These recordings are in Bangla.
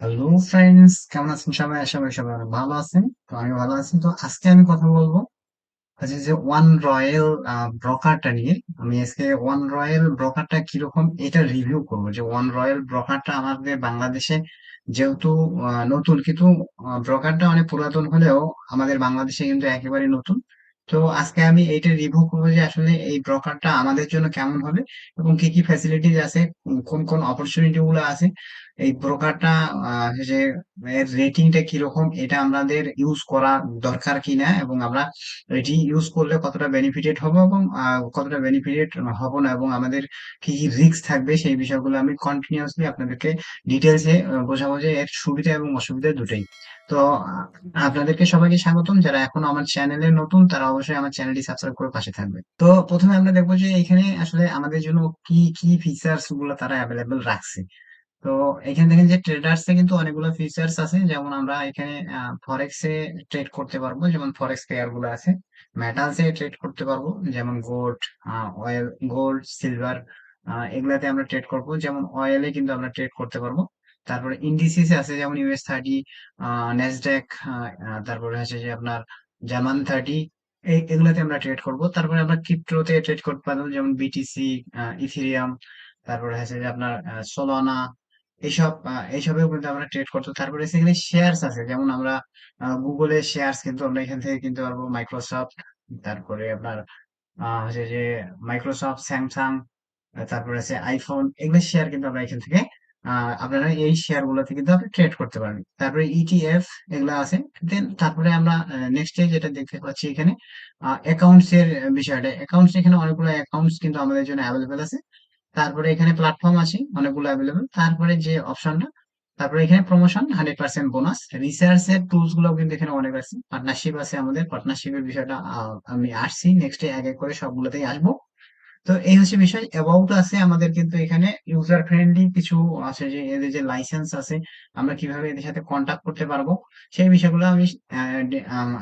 হ্যালো ফ্রেন্ডস কেমন আছেন সবাই? আশা করি সবাই ভালো আছেন। তো আমি ভালো আছি। তো আজকে আমি কথা বলব আচ্ছা যে ওয়ান রয়্যাল ব্রোকারটা নিয়ে। আমি আজকে ওয়ান রয়্যাল ব্রোকারটা কীরকম এটা রিভিউ করব। যে ওয়ান রয়্যাল ব্রোকারটা আমাদের বাংলাদেশে যেহেতু নতুন, কিন্তু ব্রোকারটা অনেক পুরাতন হলেও আমাদের বাংলাদেশে কিন্তু একেবারে নতুন। তো আজকে আমি এইটা রিভিউ করব যে আসলে এই ব্রোকারটা আমাদের জন্য কেমন হবে এবং কি কি ফ্যাসিলিটিস আছে কোন কোন অপরচুনিটি গুলো আছে। এই ব্রোকারটা যে এর রেটিংটা কীরকম, এটা আমাদের ইউজ করা দরকার কিনা এবং আমরা এটি ইউজ করলে কতটা বেনিফিটেড হব এবং কতটা বেনিফিটেড হব না এবং আমাদের কি কি রিস্ক থাকবে সেই বিষয়গুলো আমি কন্টিনিউয়াসলি আপনাদেরকে ডিটেলসে বোঝাবো যে এর সুবিধা এবং অসুবিধা দুটোই। তো আপনাদেরকে সবাইকে স্বাগতম। যারা এখনও আমার চ্যানেলে নতুন, তারা অবশ্যই আমার চ্যানেলটি সাবস্ক্রাইব করে পাশে থাকবে। তো, প্রথমে আমরা দেখব যে এখানে আসলে আমাদের জন্য কি কি ফিচার্সগুলো তারা অ্যাভেলেবেল রাখছে। তো, এখানে দেখেন যে ট্রেডার্স এ কিন্তু অনেকগুলো ফিচার্স আছে। যেমন আমরা এখানে ফরেক্স এ ট্রেড করতে পারব। যেমন ফরেক্স পেয়ারগুলো আছে। মেটালস এ ট্রেড করতে পারব। যেমন গোল্ড অয়েল গোল্ড সিলভার এগুলাতে আমরা ট্রেড করব। যেমন অয়েলে কিন্তু আমরা ট্রেড করতে পারব। তারপরে ইন্ডিসিস আছে যেমন ইউএস থার্টি নেসড্যাক তারপরে হচ্ছে যে আপনার জার্মান থার্টি এগুলাতে আমরা ট্রেড করব। তারপরে আমরা ক্রিপ্টোতে ট্রেড করতে পারব যেমন বিটিসি ইথিরিয়াম তারপরে হচ্ছে যে আপনার সোলানা এইসব আহ, এইসবেও কিন্তু আমরা ট্রেড করতে তারপরে সেখানে শেয়ারস আছে। যেমন আমরা গুগলে শেয়ারস কিন্তু আমরা এখান থেকে কিনতে পারব মাইক্রোসফট তারপরে আপনার হচ্ছে যে মাইক্রোসফট স্যামসাং তারপরে আছে আইফোন এগুলো শেয়ার কিন্তু আমরা এখান থেকে আপনারা এই শেয়ার গুলোতে কিন্তু ট্রেড করতে পারবেন। তারপরে ইটিএফ এগুলো আছে দেন তারপরে আমরা নেক্সট যেটা দেখতে পাচ্ছি এখানে অ্যাকাউন্টস এর বিষয়টা। অ্যাকাউন্টস এখানে অনেকগুলো অ্যাকাউন্টস কিন্তু আমাদের জন্য অ্যাভেলেবেল আছে। তারপরে এখানে প্ল্যাটফর্ম আছে, অনেকগুলো অ্যাভেলেবেল তারপরে যে অপশনটা তারপরে এখানে promotion hundred percent bonus research এর টুলসগুলো কিন্তু এখানে অনেক আছে। পার্টনারশিপ আছে আমাদের। পার্টনারশিপের বিষয়টা আমি আসছি। নেক্সট এক এক করে সবগুলোতেই আসব। তো এই হচ্ছে বিষয়। অ্যাবাউট আছে আমাদের কিন্তু এখানে ইউজার ফ্রেন্ডলি কিছু আছে যে এদের যে লাইসেন্স আছে, আমরা কীভাবে এদের সাথে কন্টাক্ট করতে পারব, সেই বিষয়গুলো আমি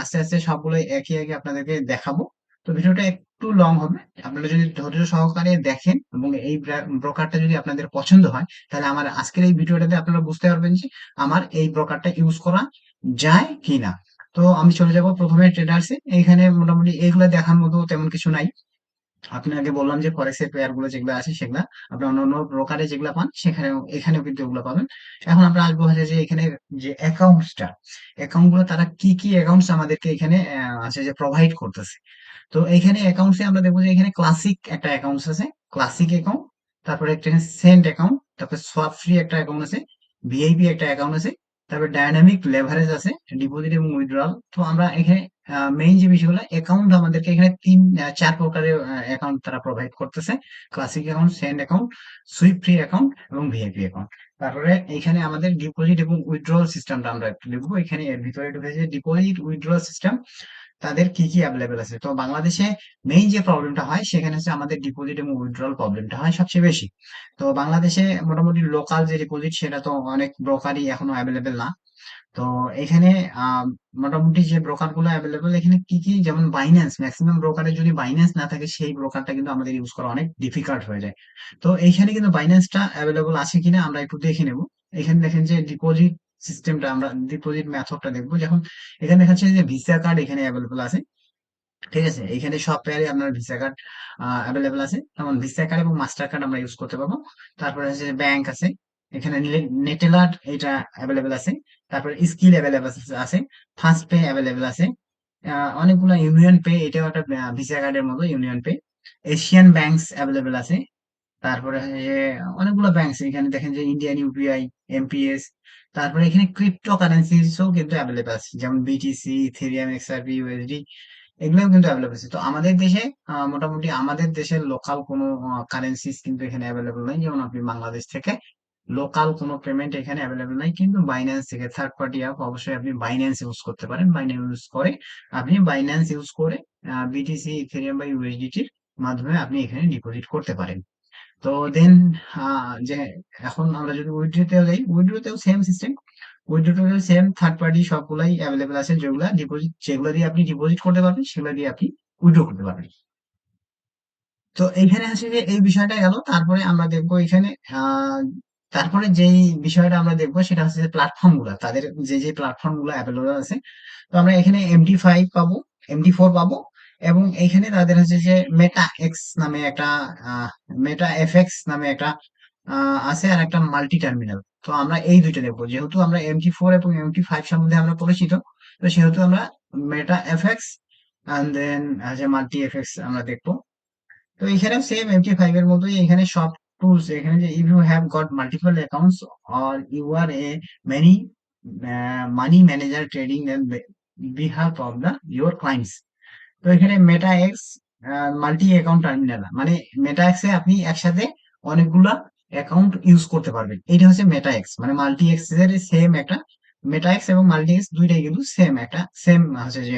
আস্তে আস্তে সবগুলো একে একে আপনাদেরকে দেখাবো। তো ভিডিওটা একটু লং হবে। আপনারা যদি ধৈর্য সহকারে দেখেন এবং এই ব্রোকারটা যদি আপনাদের পছন্দ হয়, তাহলে আমার আজকের এই ভিডিওটাতে আপনারা বুঝতে পারবেন যে আমার এই ব্রোকারটা ইউজ করা যায় কিনা। তো আমি চলে যাব প্রথমে ট্রেডার্সে এখানে মোটামুটি এগুলো দেখার মতো তেমন কিছু নাই। আপনি আগে বললাম যে ফরেক্স এর পেয়ারগুলো যেগুলো আছে সেগুলা আপনি অন্য অন্য ব্রোকারে যেগুলো পান সেখানে এখানেও কিন্তু ওগুলো পাবেন। এখন আমরা আসব হচ্ছে যে এখানে যে অ্যাকাউন্টসটা অ্যাকাউন্টগুলো তারা কি কি অ্যাকাউন্টস আমাদেরকে এখানে আছে যে প্রোভাইড করতেছে। তো এখানে অ্যাকাউন্টসে আমরা দেখব যে এখানে ক্লাসিক একটা অ্যাকাউন্টস আছে ক্লাসিক অ্যাকাউন্ট তারপরে একটা সেন্ট অ্যাকাউন্ট তারপরে সোয়াপ ফ্রি একটা অ্যাকাউন্ট আছে ভিআইপি একটা অ্যাকাউন্ট আছে তারপরে ডাইনামিক লেভারেজ আছে ডিপোজিট এবং উইথড্রল তো আমরা এখানে মেইন যে বিষয়গুলো অ্যাকাউন্ট আমাদেরকে এখানে তিন চার প্রকারের অ্যাকাউন্ট তারা প্রোভাইড করতেছে। Classic account send account sweep free account এবং ভিআইপি অ্যাকাউন্ট তারপরে এখানে আমাদের ডিপোজিট এবং উইথড্রল সিস্টেমটা আমরা একটু দেখব। এখানে এর ভিতরে ঢুকেছে ডিপোজিট উইথড্রল সিস্টেম তাদের কি কি অ্যাভেলেবেল আছে? তো বাংলাদেশে মেইন যে প্রবলেমটা হয়, সেখানে হচ্ছে আমাদের ডিপোজিট এবং উইথড্রল প্রবলেমটা হয় সবচেয়ে বেশি। তো বাংলাদেশে মোটামুটি লোকাল যে ডিপোজিট সেটা তো অনেক ব্রোকারই এখনও অ্যাভেলেবেল না। তো এখানে মোটামুটি যে ব্রোকারগুলো অ্যাভেলেবেল এখানে কি কি? যেমন বাইন্যান্স ম্যাক্সিমাম ব্রোকারে যদি বাইন্যান্স না থাকে, সেই ব্রোকারটা কিন্তু আমাদের ইউজ করা অনেক ডিফিকাল্ট হয়ে যায়। তো এইখানে কিন্তু বাইন্যান্সটা অ্যাভেলেবল আছে কিনা আমরা একটু দেখে নেব। এখানে দেখেন যে ডিপোজিট সিস্টেমটা আমরা ডিপোজিট মেথডটা দেখব। যখন এখানে দেখাচ্ছে যে ভিসা কার্ড এখানে অ্যাভেলেবল আছে। ঠিক আছে? এখানে সব পেয়ারে আপনার ভিসা কার্ড অ্যাভেলেবেল আছে। যেমন ভিসা কার্ড এবং মাস্টার কার্ড আমরা ইউজ করতে পারব। তারপরে হচ্ছে ব্যাংক আছে। এখানে নেটেলার এটা অ্যাভেলেবেল আছে। তারপরে স্কিল অ্যাভেলেবেল আছে ফার্স্ট পে অ্যাভেলেবেল আছে। অনেকগুলো ইউনিয়ন পে এটাও একটা ভিসা কার্ডের মতো union pay Asian banks available আছে। তারপরে যে অনেকগুলো ব্যাংক এখানে দেখেন যে ইন্ডিয়ান ইউপিআই এমপিএস তারপরে এখানে ক্রিপ্টো কারেন্সিসও কিন্তু অ্যাভেলেবেল আছে। যেমন বিটিসি ইথেরিয়াম এক্সআরপি ইউএসডি এগুলোও কিন্তু অ্যাভেলেবল আছে। তো আমাদের দেশে মোটামুটি আমাদের দেশের লোকাল কোনো কারেন্সিস কিন্তু এখানে অ্যাভেলেবল নাই। যেমন আপনি বাংলাদেশ থেকে লোকাল কোনো পেমেন্ট এখানে অ্যাভেলেবল নাই। কিন্তু বাইন্যান্স থেকে থার্ড পার্টি অ্যাপ অবশ্যই আপনি বাইন্যান্স ইউজ করতে পারেন। বাইন্যান্স ইউজ করে আপনি বাইন্যান্স ইউজ করে বিটিসি ইথেরিয়াম বা ইউএসডিটির মাধ্যমে আপনি এখানে ডিপোজিট করতে পারেন। তো দেন যে এখন আমরা যদি উইথড্রোতে যাই উইথড্রোতেও সেম সিস্টেম উইথড্রোতেও সেম থার্ড পার্টি সবগুলাই অ্যাভেলেবেল আছে যেগুলা ডিপোজিট যেগুলো দিয়ে আপনি ডিপোজিট করতে পারবেন সেগুলো দিয়ে আপনি উইথড্রো করতে পারবেন। তো এইখানে আছে যে এই বিষয়টা গেল, তারপরে আমরা দেখব এখানে তারপরে যেই বিষয়টা আমরা দেখব সেটা হচ্ছে যে প্ল্যাটফর্মগুলা তাদের যে যে প্ল্যাটফর্মগুলো অ্যাভেলেবল আছে। তো আমরা এখানে এমডি ফাইভ পাবো এমডি ফোর পাবো এবং এখানে তাদের হচ্ছে যে মেটা এক্স নামে একটা মেটা এফএক্স নামে একটা আছে আর একটা মাল্টি টার্মিনাল তো আমরা এই দুইটা দেখব। যেহেতু আমরা এমটি ফোর এবং এমটি ফাইভ সম্বন্ধে আমরা পরিচিত তো সেহেতু আমরা মেটা এফএক্স অ্যান্ড দেন যে মাল্টি এফএক্স আমরা দেখব। তো এখানেও সেম এমটি ফাইভ এর মতোই এখানে সব টুলস এখানে যে if you have got multiple accounts or you are a many money manager trading and behalf of the your clients তো এখানে meta X multi account terminal মানে মেটা এক্সে আপনি একসাথে অনেকগুলা অ্যাকাউন্ট ইউজ করতে পারবেন। এটা হচ্ছে মেটা এক্স মানে মাল্টি এক্সের সেম একটা মেটা এক্স এবং মাল্টি এক্স দুইটাই কিন্তু সেম একটা সেম হচ্ছে যে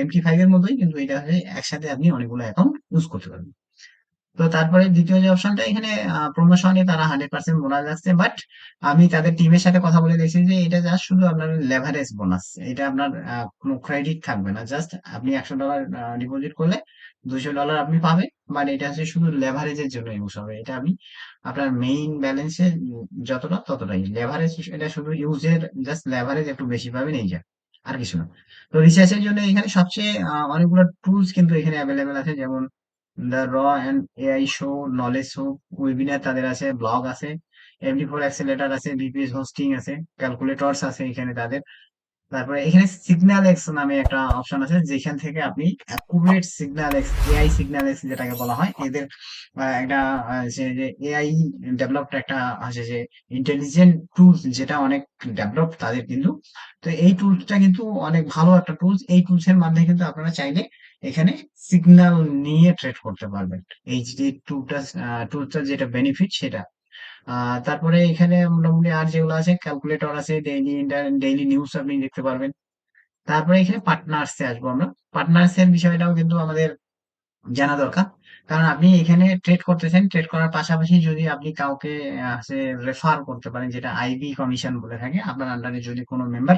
এমটি ফাইভ এর মতোই কিন্তু এটা হচ্ছে একসাথে আপনি অনেকগুলো অ্যাকাউন্ট ইউজ করতে পারবেন। তো তারপরে দ্বিতীয় যে অপশনটা এখানে প্রমোশনে তারা হান্ড্রেড পার্সেন্ট বোনাস যাচ্ছে বাট আমি তাদের টিমের সাথে কথা বলে দেখছি যে এটা জাস্ট শুধু আপনার লেভারেজ বোনাস এটা আপনার কোনো ক্রেডিট থাকবে না জাস্ট আপনি একশো ডলার ডিপোজিট করলে দুশো ডলার আপনি পাবেন বাট এটা হচ্ছে শুধু লেভারেজের জন্য ইউজ হবে, এটা আমি আপনার মেইন ব্যালেন্সে যতটা ততটাই লেভারেজ এটা শুধু ইউজের জাস্ট লেভারেজ একটু বেশি পাবেন, এই যা, আর কিছু না। তো রিসার্চের জন্য এখানে সবচেয়ে অনেকগুলো টুলস কিন্তু এখানে অ্যাভেলেবেল আছে, যেমন the R and AI show knowledge show webinar তাদের আছে ব্লগ আছে এমডি ফোর অ্যাক্সেলেটার আছে বিপিএস হোস্টিং আছে ক্যালকুলেটরস আছে এখানে তাদের। তারপরে এখানে সিগন্যাল এক্স নামে একটা অপশন আছে, যেখান থেকে আপনি accurate signal X AI signal X যেটাকে বলা হয়, এদের একটা যে এআই ডেভেলপড একটা আছে যে ইন্টেলিজেন্ট টুলস যেটা অনেক ডেভেলপ তাদের কিন্তু। তো এই টুলসটা কিন্তু অনেক ভালো একটা টুলস এই টুলস এর মাধ্যমে কিন্তু আপনারা চাইলে এখানে সিগন্যাল নিয়ে ট্রেড করতে পারবেন। এই যে টুলটা টুলসটার যেটা বেনিফিট সেটা। তারপরে এখানে মোটামুটি আর যেগুলো আছে ক্যালকুলেটর আছে ডেইলি ডেইলি নিউজ আপনি দেখতে পারবেন। তারপরে এখানে পার্টনার্স এ আসব আমরা। পার্টনার্স এর বিষয়টাও কিন্তু আমাদের জানা দরকার। কারণ আপনি এখানে ট্রেড করতেছেন ট্রেড করার পাশাপাশি যদি আপনি কাউকে রেফার করতে পারেন, যেটা আইবি কমিশন বলে থাকে, আপনার আন্ডারে যদি কোনো মেম্বার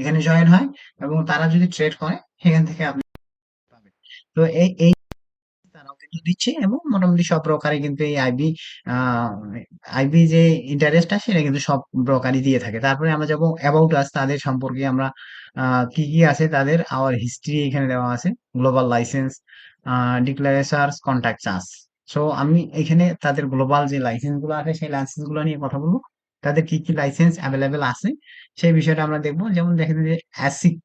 এখানে জয়েন হয় এবং তারা যদি ট্রেড করে, সেখান থেকে আপনি তো এই দিচ্ছে এবং মোটামুটি সব ব্রোকারই কিন্তু এই আইবি আইবি যে ইন্টারেস্ট ইন্টারেস্টটা সেটা কিন্তু সব ব্রোকারই দিয়ে থাকে। তারপরে আমরা যাব অ্যাবাউট আস তাদের সম্পর্কে আমরা কি কি আছে তাদের? আওয়ার হিস্ট্রি এখানে দেওয়া আছে। Global licence declarations contact charge so আমি এখানে তাদের গ্লোবাল যে লাইসেন্সগুলো আছে, সেই লাইসেন্সগুলো নিয়ে কথা বলব। তাদের কি কি লাইসেন্স অ্যাভেলেবেল আছে, সেই বিষয়টা আমরা দেখব। যেমন দেখেন যে ASIC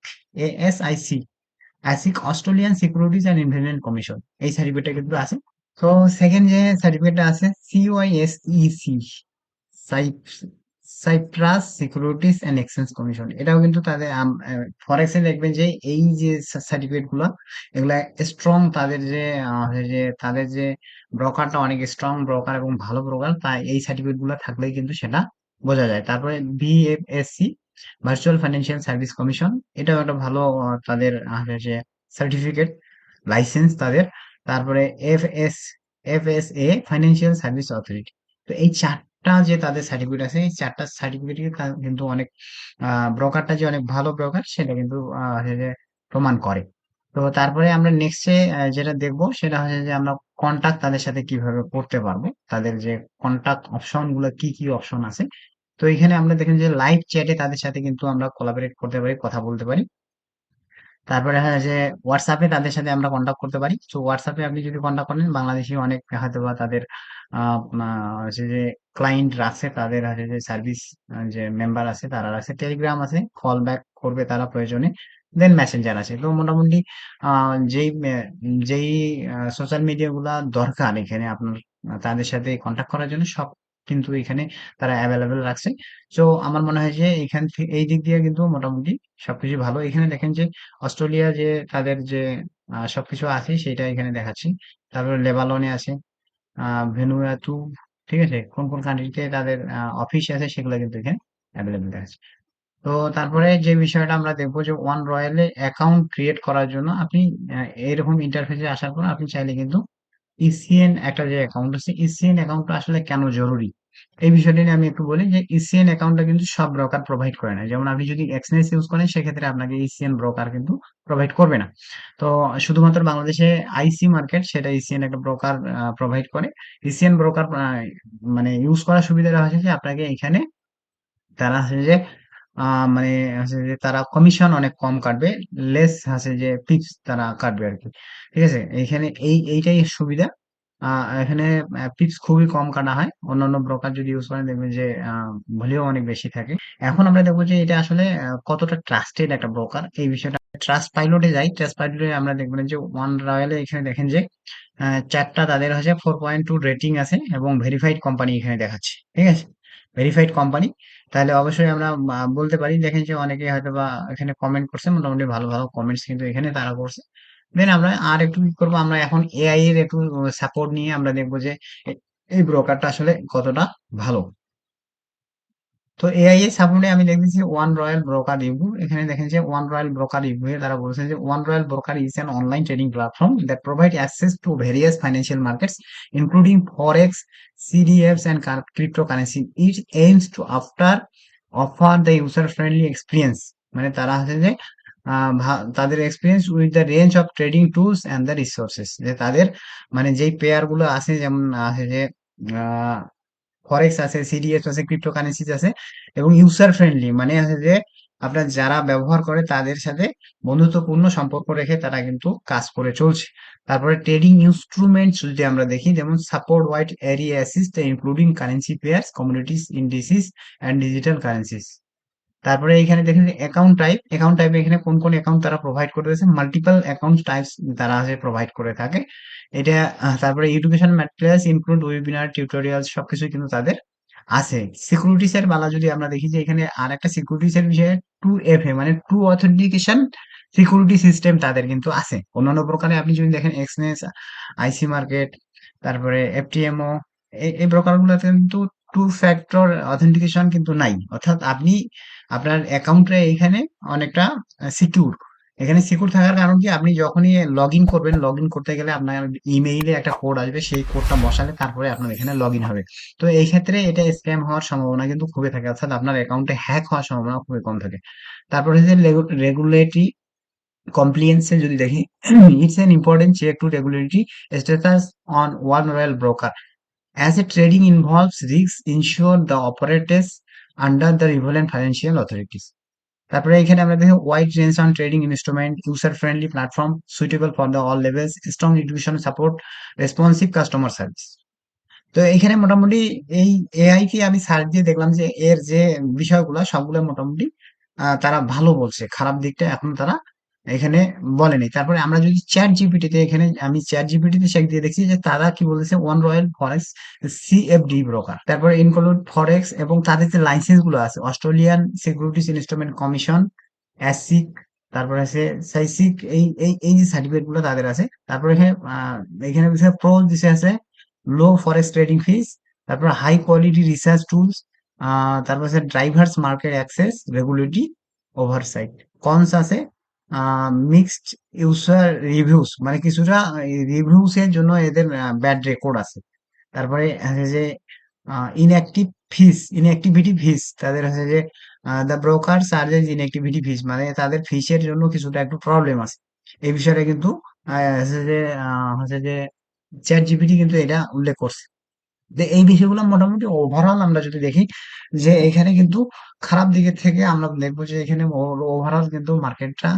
A S I C ASIC Australian securities and investment commission এই সার্টিফিকেটটা কিন্তু আছে। তো সেকেন্ড যে সার্টিফিকেটটা আছে CYSEC Cyprus securities and exchange commission এটাও কিন্তু তাদের ফরেক্সে দেখবেন যে এই যে সার্টিফিকেটগুলো এগুলা স্ট্রং তাদের যে যে তাদের যে ব্রোকারটা অনেক স্ট্রং ব্রোকার এবং ভালো ব্রোকার তাই এই সার্টিফিকেটগুলো থাকলেই কিন্তু সেটা বোঝা যায়। তারপরে BFSC virtual financial service commission এটাও একটা ভালো তাদের যে সার্টিফিকেট লাইসেন্স তাদের। তারপরে F S F S A financial service authority তো এই চারটা যে তাদের সার্টিফিকেট আছে, এই চারটা সার্টিফিকেট কিন্তু অনেক ব্রোকারটা যে অনেক ভালো ব্রোকার সেটা কিন্তু প্রমাণ করে। তো তারপরে আমরা নেক্সটে যেটা দেখব, সেটা হচ্ছে যে আমরা কন্টাক্ট তাদের সাথে কীভাবে করতে পারব, তাদের যে কন্টাক্ট অপশনগুলো, কি কি অপশন আছে তো এখানে আমরা দেখেন যে লাইভ চ্যাটে তাদের সাথে কিন্তু আমরা কোলাবরেট করতে পারি কথা বলতে পারি। তারপরে হ্যাঁ যে হোয়াটসঅ্যাপে তাদের সাথে আমরা কন্ট্যাক্ট করতে পারি। তো হোয়াটসঅ্যাপে আপনি যদি কন্ট্যাক্ট করেন বাংলাদেশি অনেক হয়তো বা তাদের আহ, যে ক্লায়েন্ট আছে তাদের হচ্ছে যে সার্ভিস যে মেম্বার আছে তারা আছে টেলিগ্রাম আছে কল ব্যাক করবে তারা প্রয়োজনে দেন মেসেঞ্জার আছে। তো মোটামুটি যেই যেই সোশ্যাল মিডিয়া গুলা দরকার এখানে আপনার তাদের সাথে কন্ট্যাক্ট করার জন্য সব কিন্তু এখানে তারা অ্যাভেলেবেল রাখছে। তো আমার মনে হয় যে এখান থেকে এই দিক দিয়ে কিন্তু মোটামুটি সবকিছু ভালো। এখানে দেখেন যে অস্ট্রেলিয়া যে তাদের যে সবকিছু আছে সেটা এখানে দেখাচ্ছি। তারপরে লেবালনে আছে ভেনুয়াতু ঠিক আছে? কোন কোন কান্ট্রিতে তাদের অফিস আছে সেগুলো কিন্তু এখানে অ্যাভেলেবেল দেখাচ্ছে। তো তারপরে যে বিষয়টা আমরা দেখব যে ওয়ান রয়্যালে অ্যাকাউন্ট ক্রিয়েট করার জন্য আপনি আহ, এরকম ইন্টারফেসে আসার পর আপনি চাইলে কিন্তু ইসিএন একটা যে অ্যাকাউন্ট আছে ইসিএন অ্যাকাউন্টটা আসলে কেন জরুরি? এই বিষয়টি নিয়ে আমি একটু বলি যে ইসিএন অ্যাকাউন্টটা কিন্তু সব ব্রোকার প্রোভাইড করে না। যেমন আপনি যদি এক্সনেস ইউজ করেন, সেক্ষেত্রে আপনাকে ইসিএন ব্রোকার কিন্তু প্রোভাইড করবে না। তো শুধুমাত্র বাংলাদেশে আইসি মার্কেট সেটা ইসিএন একটা ব্রোকার প্রোভাইড করে। ইসিএন ব্রোকার মানে ইউজ করার সুবিধাটা হচ্ছে যে, আপনাকে এখানে তারা হচ্ছে যে মানে হচ্ছে যে তারা কমিশন অনেক কম কাটবে লেস আছে যে ফিক্স তারা কাটবে আর কি। ঠিক আছে? এইখানে এই, এইটাই সুবিধা। এখানে পিপস খুবই কম কাটা হয়। অন্যান্য ব্রোকার যদি ইউজ করেন দেখবেন যে ভ্যালিউ অনেক বেশি থাকে। এখন আমরা দেখব যে এটা আসলে কতটা ট্রাস্টেড একটা ব্রোকার এই বিষয়টা ট্রাস্ট পাইলটে যাই ট্রাস্ট পাইলটে আমরা দেখবেন যে ওয়ান রয়্যালে এখানে দেখেন যে চারটা তাদের হচ্ছে ফোর পয়েন্ট টু রেটিং আছে এবং ভেরিফাইড কোম্পানি এখানে দেখাচ্ছে। ঠিক আছে? ভেরিফাইড কোম্পানি তাহলে অবশ্যই আমরা বলতে পারি। দেখেন যে অনেকে হয়তো বা এখানে কমেন্ট করছে, মোটামুটি ভালো ভালো কমেন্টস কিন্তু এখানে তারা করছে। দেন আমরা আর একটু কি করব, আমরা এখন এআই এর একটু সাপোর্ট নিয়ে আমরা দেখব যে এই ব্রোকারটা আসলে কতটা ভালো। তো এআই এর সাপোর্টে আমি দেখতেছি ওয়ান রয়্যাল ব্রোকার রিভিউ এখানে দেখেন যে ওয়ান রয়্যাল ব্রোকার রিভিউ তারা বলছেন যে One Royal broker is an online trading platform that provide access to various financial markets including forex CDFs and cryptocurrency it aims to after offer the user friendly experience মানে তারা হচ্ছে যে তাদের experience with the range of trading tools and the resources যে তাদের মানে যেই পেয়ারগুলো আছে, যেমন আছে যে ফরেক্স আছে সিডিএস আছে ক্রিপ্টোকারেন্সিজ আছে এবং ইউজার ফ্রেন্ডলি মানে আছে যে আপনার যারা ব্যবহার করে তাদের সাথে বন্ধুত্বপূর্ণ সম্পর্ক রেখে তারা কিন্তু কাজ করে চলছে। তারপরে ট্রেডিং ইনস্ট্রুমেন্টস যদি আমরা দেখি, যেমন support wide area assist including currency pairs communities indices and digital currencies তারপরে এখানে দেখেন অ্যাকাউন্ট টাইপ অ্যাকাউন্ট টাইপ এখানে কোন কোন অ্যাকাউন্ট তারা প্রোভাইড করে দিয়েছে? মাল্টিপল অ্যাকাউন্ট টাইপস তারা আছে প্রোভাইড করে থাকে। এটা তারপরে education materials include webinar tutorial সবকিছু কিন্তু তাদের আছে। সিকিউরিটিস এর বালা যদি আমরা দেখি যে এখানে আর একটা সিকিউরিটিস এর বিষয়ে টু এফ এ মানে টু অথেন্টিকেশন সিকিউরিটি সিস্টেম তাদের কিন্তু আছে। অন্যান্য প্রকারে আপনি যদি দেখেন এক্সনেস আইসি মার্কেট তারপরে এফটিএমও এই প্রকার গুলোতে কিন্তু টু ফ্যাক্টর অথেন্টিকেশন কিন্তু নাই। অর্থাৎ আপনি আপনার অ্যাকাউন্টে এখানে অনেকটা সিকিউর এখানে সিকিউর থাকার কারণ কি? আপনি যখনই লগ ইন করবেন লগ ইন করতে গেলে আপনার ইমেইলে একটা কোড আসবে, সেই কোডটা বসালে তারপরে আপনার এখানে লগ ইন হবে। তো এই ক্ষেত্রে এটা স্ক্যাম হওয়ার সম্ভাবনা কিন্তু খুবই থাকে। অর্থাৎ আপনার অ্যাকাউন্টে হ্যাক হওয়ার সম্ভাবনা খুবই কম থাকে। তারপরে হচ্ছে রেগুলেটরি কমপ্লিয়েন্সে যদি দেখি it's an important check to regulatory status on One Royal broker As a trading involves risks, ensure the operators under the relevant financial authorities. তারপরে এখানে আমরা দেখি wide range on trading instrument user friendly platform suitable for the all levels strong education support responsive customer service তো এখানে মোটামুটি এই এআই কে আমি সার্চ দিয়ে দেখলাম যে এর যে বিষয়গুলো সবগুলো মোটামুটি তারা ভালো বলছে খারাপ দিকটা এখন তারা এখানে বলেনি তারপরে আমরা যদি চ্যাট জিপিটিতে এখানে আমি চ্যাট জিপিটিতে চেক দিয়ে দেখছি যে তারা কি বলেছে One Royal forex CFD broker তারপরে ইনক্লুড ফরেক্স এবং তাদের যে লাইসেন্সগুলো আছে Australian securities instrument commission ASIC তারপরে আছে সাইসিক এই এই এই যে সার্টিফিকেটগুলো তাদের আছে তারপরে এখানে আহ, এখানে প্রো দিছে আছে লো ফরেক্স ট্রেডিং ফিস তারপর হাই কোয়ালিটি রিসার্চ টুলস তারপর আছে drivers market access regulatory oversight cons আছে মিক্সড ইউজার রিভিউস মানে কিছুটা রিভিউস এর জন্য এদের ব্যাড রেকর্ড আছে। তারপরে আছে যে ইনঅ্যাক্টিভ ফিস ইনঅ্যাক্টিভিটি ফিস তাদের হচ্ছে যে the broker charges inactivity fees মানে তাদের ফিসের জন্য কিছুটা একটু প্রবলেম আছে। এই বিষয়টা কিন্তু হচ্ছে যে হচ্ছে যে চ্যাট জিপিটি কিন্তু এটা উল্লেখ করছে। যে এই বিষয়গুলো মোটামুটি ওভারঅল আমরা যদি দেখি যে এখানে কিন্তু খারাপ দিকের থেকে আমরা দেখব যে এখানে ওভারঅল কিন্তু মার্কেটটা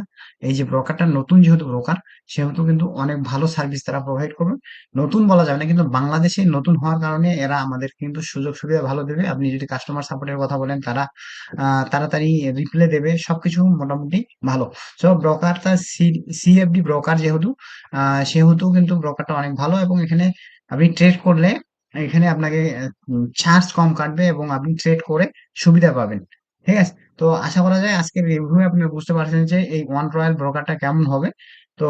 এই যে ব্রোকারটা নতুন যেহেতু ব্রোকার সেহেতু কিন্তু অনেক ভালো সার্ভিস তারা প্রোভাইড করবে। নতুন বলা যাবে না, কিন্তু বাংলাদেশে নতুন হওয়ার কারণে এরা আমাদের কিন্তু সুযোগ সুবিধা ভালো দেবে। আপনি যদি কাস্টমার সাপোর্টের কথা বলেন, তারা তাড়াতাড়ি রিপ্লে দেবে, সবকিছু মোটামুটি ভালো। সো ব্রোকারটা সিএফডি ব্রোকার যেহেতু সেহেতু কিন্তু ব্রোকারটা অনেক ভালো এবং এখানে আপনি ট্রেড করলে এখানে আপনাকে চার্জ কম কাটবে এবং আপনি ট্রেড করে সুবিধা পাবেন। ঠিক আছে? তো আশা করা যায় আজকের রিভিউ আপনি বুঝতে পারছেন যে এই ওয়ান রয়্যাল ব্রোকারটা কেমন হবে। তো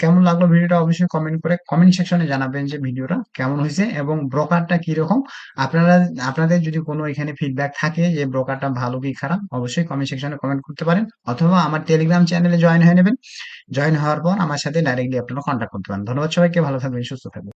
কেমন লাগল ভিডিওটা অবশ্যই কমেন্ট করে কমেন্ট সেকশনে জানাবেন যে ভিডিওটা কেমন হয়েছে এবং ব্রোকারটা কীরকম। আপনারা, আপনাদের যদি কোনো এখানে ফিডব্যাক থাকে যে ব্রোকারটা ভালো কি খারাপ, অবশ্যই কমেন্ট সেকশনে কমেন্ট করতে পারেন। অথবা আমার টেলিগ্রাম চ্যানেলে জয়েন হয়ে নেবেন। জয়েন হওয়ার পর আমার সাথে ডাইরেক্টলি আপনারা কন্ট্যাক্ট করতে পারেন। ধন্যবাদ সবাইকে, ভালো থাকবেন, সুস্থ থাকবেন।